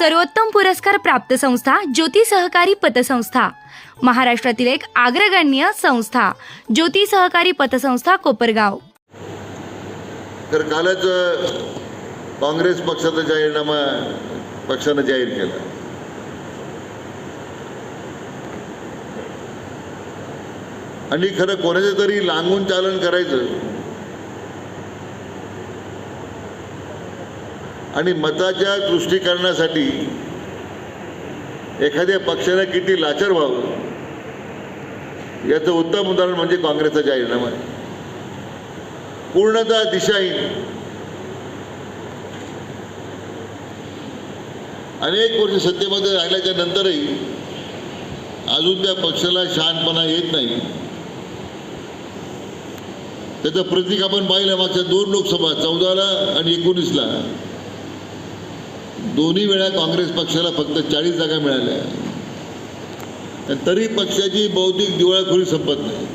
सर्वोत्तम पुरस्कार प्राप्त संस्था ज्योती सहकारी पतसंस्था. महाराष्ट्रातील एक अग्रगण्य संस्था ज्योती सहकारी पतसंस्था कोपरगाव. तर कालच काँग्रेस पक्षाचा जाहीरनामा पक्षानं जाहीर केला. आणि खरं कोणाचं तरी लांबून चालन करायचं आणि मताच्या तुष्टीकरणासाठी एखाद्या पक्षाने किती लाचार व्हावं? याचं उत्तम उदाहरण म्हणजे काँग्रेसचा जाहीरनामा आहे. पूर्णतः दिशाहीन. अनेक वर्ष सत्तेमध्ये राहिल्याच्या नंतरही अजून त्या पक्षाला शहाणपणा येत नाही. त्याचं प्रतीक आपण पाहिलं मागच्या दोन लोकसभा चौदाला आणि एकोणीसला दोन्ही वेळा काँग्रेस पक्षाला फक्त चाळीस जागा मिळाल्या. आणि तरी पक्षाची बौद्धिक दिवाळखोरी संपत नाही.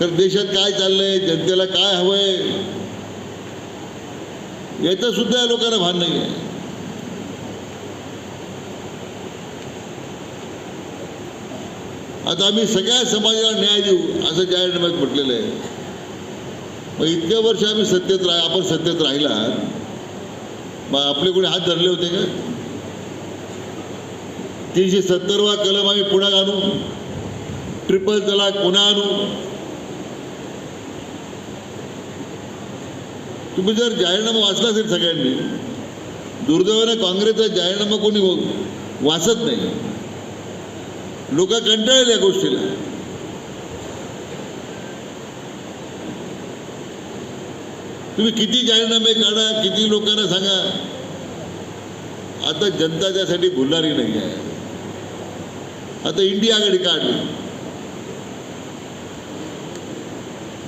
तर देशात काय चाललंय? जनतेला काय हवंय? याचं सुद्धा या लोकांना भान नाही आहे आता आम्ही सगळ्या समाजाला न्याय देऊ असं जाहीरनाम्यात म्हटलेलं आहे. मग इतक्या वर्ष आम्ही सत्तेत राह आपण सत्तेत राहिला मग आपले कोणी हात धरले होते का? तीनशे सत्तरवा कलम आम्ही पुन्हा आणू ट्रिपल तलाक पुन्हा आणू. तुम्ही जर जाहीरनामा वाचला असेल सगळ्यांनी दुर्दैवाने काँग्रेसचा जाहीरनामा कोणी वाचत नाही. लोक कंटाळले या गोष्टीला. तुम्ही किती जाहीरनामे काढा किती लोकांना सांगा. आता जनता त्यासाठी भुलणारी नाही आहे. आता इंडिया आघाडी काढली.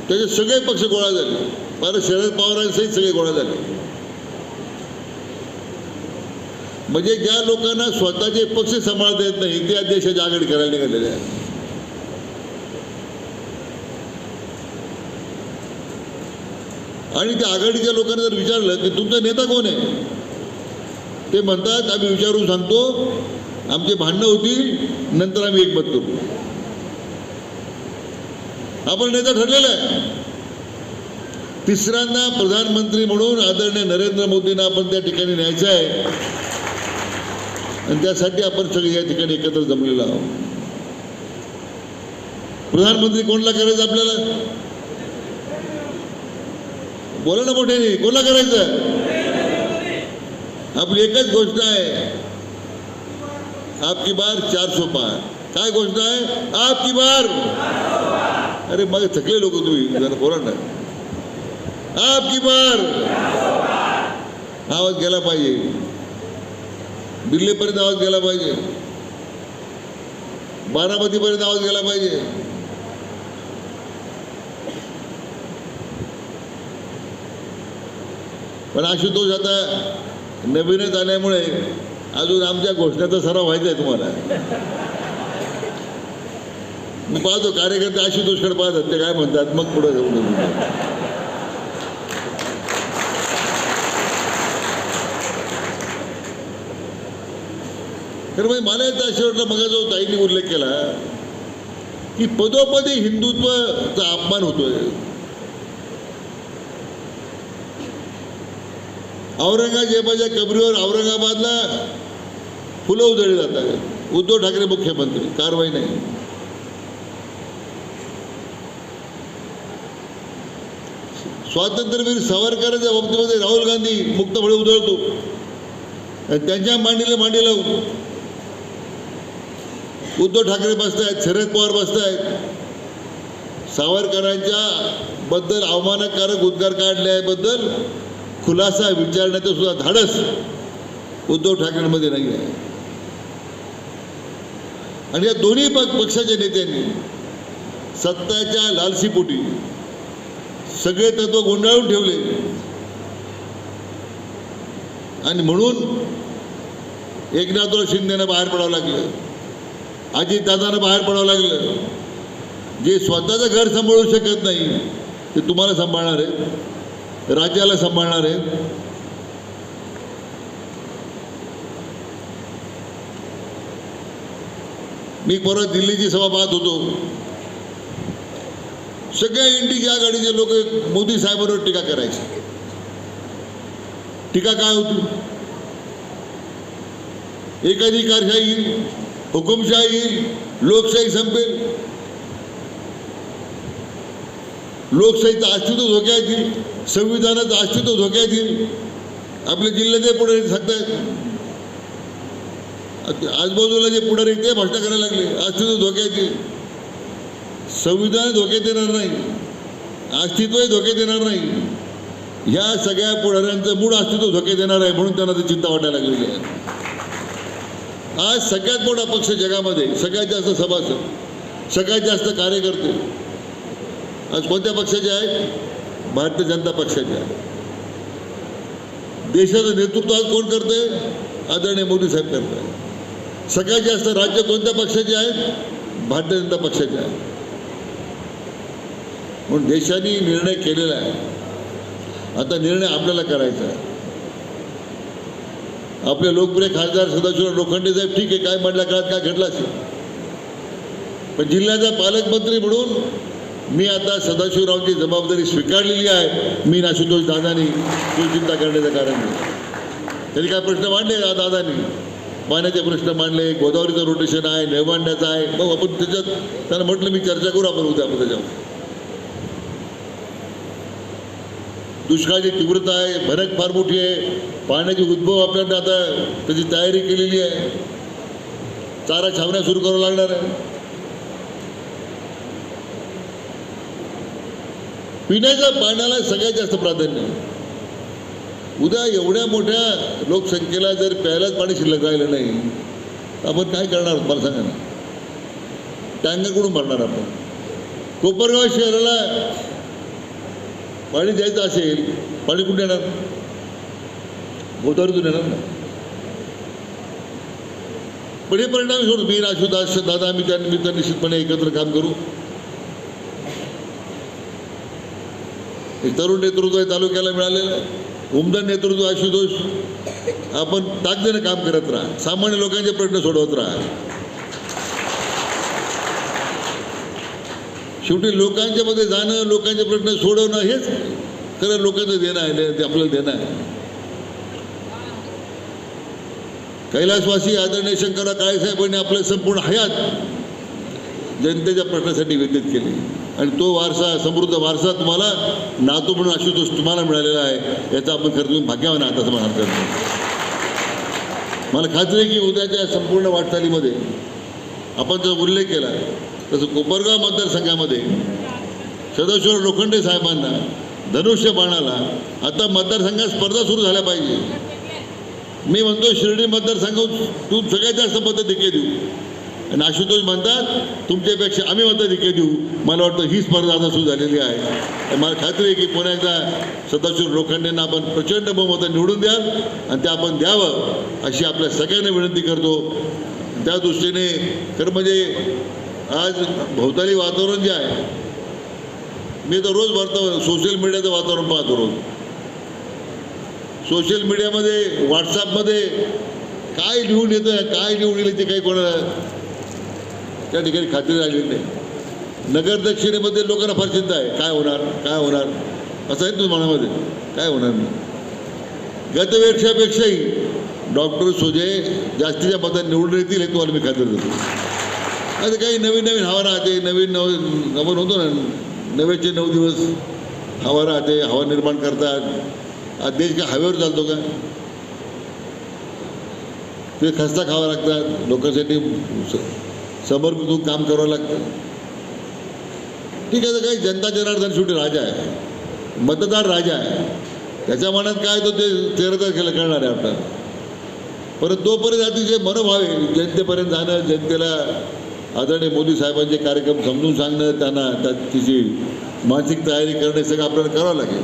त्याचे सगळे पक्ष गोळा झाले. फार शरद पवारांसहित सगळे गोळा झाले. म्हणजे ज्या लोकांना स्वतःचे पक्ष सांभाळता येत नाही ते या देशाची आघाडी करायला निघालेले आहे आणि त्या आघाडीच्या लोकांना जर विचारलं की तुमचा नेता कोण आहे? ते म्हणतात आम्ही विचारून सांगतो आमचे भांडणं होतील नंतर आम्ही एकमत करू. आपण नेता ठरलेला आहे. तिसऱ्यांदा प्रधानमंत्री म्हणून आदरणीय नरेंद्र मोदींना आपण त्या ठिकाणी न्यायचं आहे. आणि त्यासाठी आपण सगळे या ठिकाणी एकत्र जमलेलो आहोत. प्रधानमंत्री कोणला करायचं आपल्याला? बोला ना मोठ्याने कोणला करायचं आपली एकच गोष्ट आहे आपकी बार चार सो पार। काय गोष्ट आहे आपकी बार। अरे मग थकले लोक तुम्ही जरा बोला ना आपकी बार। हा आवाज़ गेला पाहिजे दिल्लीपर्यंत आवाज़ गेला पाहिजे बारामतीपर्यंत आवाज़ गेला पाहिजे पण आशुतोष आता नवीनच आल्यामुळे अजून आमच्या घोषणाचा सराव व्हायचा आहे तुम्हाला. मी पाहतो कार्यकर्ते आशुतोषकडे पाहतात ते काय म्हणतात मग पुढे जाऊन तर मग मला येतं आशीर्वाद मग जो ताईंनी उल्लेख केला की पदोपदी हिंदुत्वाचा अपमान होतोय. औरंगजेबाच्या कबरीवर औरंगाबादला फुलं उधळली जातात. उद्धव ठाकरे मुख्यमंत्री कारवाई नाही. स्वातंत्र्यवीर सावरकरांच्या बाबतीमध्ये राहुल गांधी मुक्तपणे उधळतो. आणि त्यांच्या मांडीला मांडी लावून उद्धव ठाकरे बसतायत शरद पवार बसतायत. सावरकरांच्या बद्दल अवमानकारक उद्गार काढल्याबद्दल खुलासा विचारण्याचं सुद्धा धाडस उद्धव ठाकरेंमध्ये नाही आहे. आणि या दोन्ही पक्षाच्या नेत्यांनी सत्ताच्या लालसीपोटी सगळे तत्व गोंधळून ठेवले. आणि म्हणून एकनाथराव शिंदेनं बाहेर पडावं लागलं. अजितदादानं बाहेर पडावं लागलं. जे स्वतःचं घर सांभाळू शकत नाही ते तुम्हाला सांभाळणार आहेत. राज्याला सांभाळणार आहे. मी परत दिल्लीची सभा पाहत होतो. सगळ्या इंडीच्या आघाडीचे लोक मोदी साहेबांवर टीका करायचे. टीका काय होती? एकाधिकारशाही हुकुमशाही लोकशाही संपेल. लोकशाहीचं अस्तित्व धोक्यात येईल. संविधानाचं अस्तित्व धोक्यात येईल. आपल्या जिल्ह्याचे पुढे सांगतायत आजूबाजूला जे पुढारी ते भाषण करायला लागले. अस्तित्व धोक्यात येईल. संविधान धोक्यात येणार नाही. अस्तित्वही धोक्यात येणार नाही. ह्या सगळ्या पुढाऱ्यांचं मूळ अस्तित्व धोक्यात येणार आहे म्हणून त्यांना ती चिंता वाटायला लागलेली आहे. आज सगळ्यात मोठा पक्ष जगामध्ये सगळ्यात जास्त सभासद सगळ्यात जास्त कार्यकर्ते. आज कोणत्या पक्षाचे आहेत? भारतीय जनता पक्षाचे आहे देशाचं नेतृत्व आज कोण करते आदरणीय मोदी साहेब करत आहे सगळ्यात जास्त राज्य कोणत्या पक्षाचे आहेत? भारतीय जनता पक्षाचे आहेत. म्हणून देशाने निर्णय केलेला आहे. आता निर्णय आपल्याला करायचा आहे. आपले लोकप्रिय खासदार सदाशिवराव लोखंडे साहेब ठीक आहे काय म्हटल्या काळात काय घडलं असेल. पण जिल्ह्याचा पालकमंत्री म्हणून मी आता सदाशिवरावची जबाबदारी स्वीकारलेली आहे. मी नाशुतोष दादानी ती चिंता करण्याचं कारण नाही त्यांनी काय प्रश्न मांडले दादानी? पाण्याचे प्रश्न मांडले गोदावरीचं रोटेशन आहे नेवांड्याचं आहे. मग आपण त्याच्यात त्यांना म्हटलं मी चर्चा करू आपण उद्या आपण त्याच्यावर. दुष्काळाची तीव्रता आहे भरक फार मोठी आहे. पाण्याची उद्भव आपल्याला आता त्याची तयारी केलेली आहे. चारा छावण्या सुरू करावं लागणार आहे. पिण्याच्या पाण्याला सगळ्यात जास्त प्राधान्य उद्या एवढ्या मोठ्या लोकसंख्येला जर प्यायलाच पाणी शिल्लक राहिलं नाही तर आपण काय करणार मला सांगा ना. टँकरकडून भरणार आपण. कोपरगाव शहराला पाणी द्यायचं असेल पाणी कुठे येणार? गोदावरीतून येणार ना. पण हे परिणाम सोडून मी नाशुदास दादा आम्ही त्या निमित्ताने निश्चितपणे एकत्र काम करू. हे तरुण नेतृत्व आहे तालुक्याला मिळालेलं आहे. उमदा नेतृत्व आशुतोष आपण ताकदीनं काम करत राहा. सामान्य लोकांचे प्रश्न सोडवत राहा. शेवटी लोकांच्या मध्ये जाणं लोकांचे प्रश्न सोडवणं हेच खरं लोकांचं देणं आहे ते आपल्याला देणं आहे. कैलासवासी आदरणीय शंकरराव काळेसाहेबांनी आपलं संपूर्ण हयात जनतेच्या प्रश्नासाठी व्यतीत केली. आणि तो वारसा समृद्ध वारसा तुम्हाला नातू म्हणून आशुतोष तुम्हाला मिळालेला आहे याचा आपण खरं तुम्ही भाग्यवान आहात असं मला हरकत मला खात्री आहे की उद्याच्या संपूर्ण वाटचालीमध्ये आपण जो उल्लेख केला तसं कोपरगाव मतदारसंघामध्ये सदाशिवराव लोखंडे साहेबांना धनुष्य बाणाला आता मतदारसंघात स्पर्धा सुरू झाल्या पाहिजे. मी म्हणतो शिर्डी मतदारसंघ तू सगळ्यात जास्त मताधिके देऊ आणि आशुतोष म्हणतात तुमच्यापेक्षा आम्ही मताधिके देऊ मला वाटतं ही स्पर्धा आता सुरू झालेली आहे. मला खात्री आहे की पुन्हा एकदा सदाशिव लोखंडेंना आपण प्रचंड बहुमत निवडून द्याल आणि ते आपण द्यावं अशी आपल्या सगळ्यांना विनंती करतो. त्या दृष्टीने खरं म्हणजे आज भोवताली वातावरण जे आहे मी तर रोज वातावरण सोशल मीडियाचं वातावरण पाहतो रोज. सोशल मीडियामध्ये व्हॉट्सॲपमध्ये काय लिहून येतं काय लिहून येईल ते काही कोणाला त्या ठिकाणी खात्री राहिलेली नाही. नगर दक्षिणेमध्ये लोकांना फार चिंता आहे. काय होणार? काय होणार? असं आहे ना तुझ्या मनामध्ये? काय होणार नाही. गतवेक्षापेक्षाही डॉक्टर सोजे जास्तीच्या मतात निवडून येतील हे तुम्हाला मी खात्री देतो. आता काही नवीन नवीन हवा राहते. नवीन नव नवन होतो ना. नव्याचे नऊ दिवस हवा राहते. हवा निर्माण करतात. आज देश काय हवेवर चालतो का? ते खस्ता खावा लागतात. लोकांसाठी समर्पित काम करावं लागतं ठीक आहे तर काही जनता जनार्दन शेवटी राजा आहे मतदार राजा आहे त्याच्या मनात काय तो ते तेरा तारखेला कळणार आहे आपल्याला परत तोपर्यंत अतिशय मनोभाव आहे जनतेपर्यंत जाणं जनतेला आदरणीय मोदी साहेबांचे कार्यक्रम समजून सांगणं त्यांना त्या तिची मानसिक तयारी करणं हे सगळं आपल्याला करावं लागेल.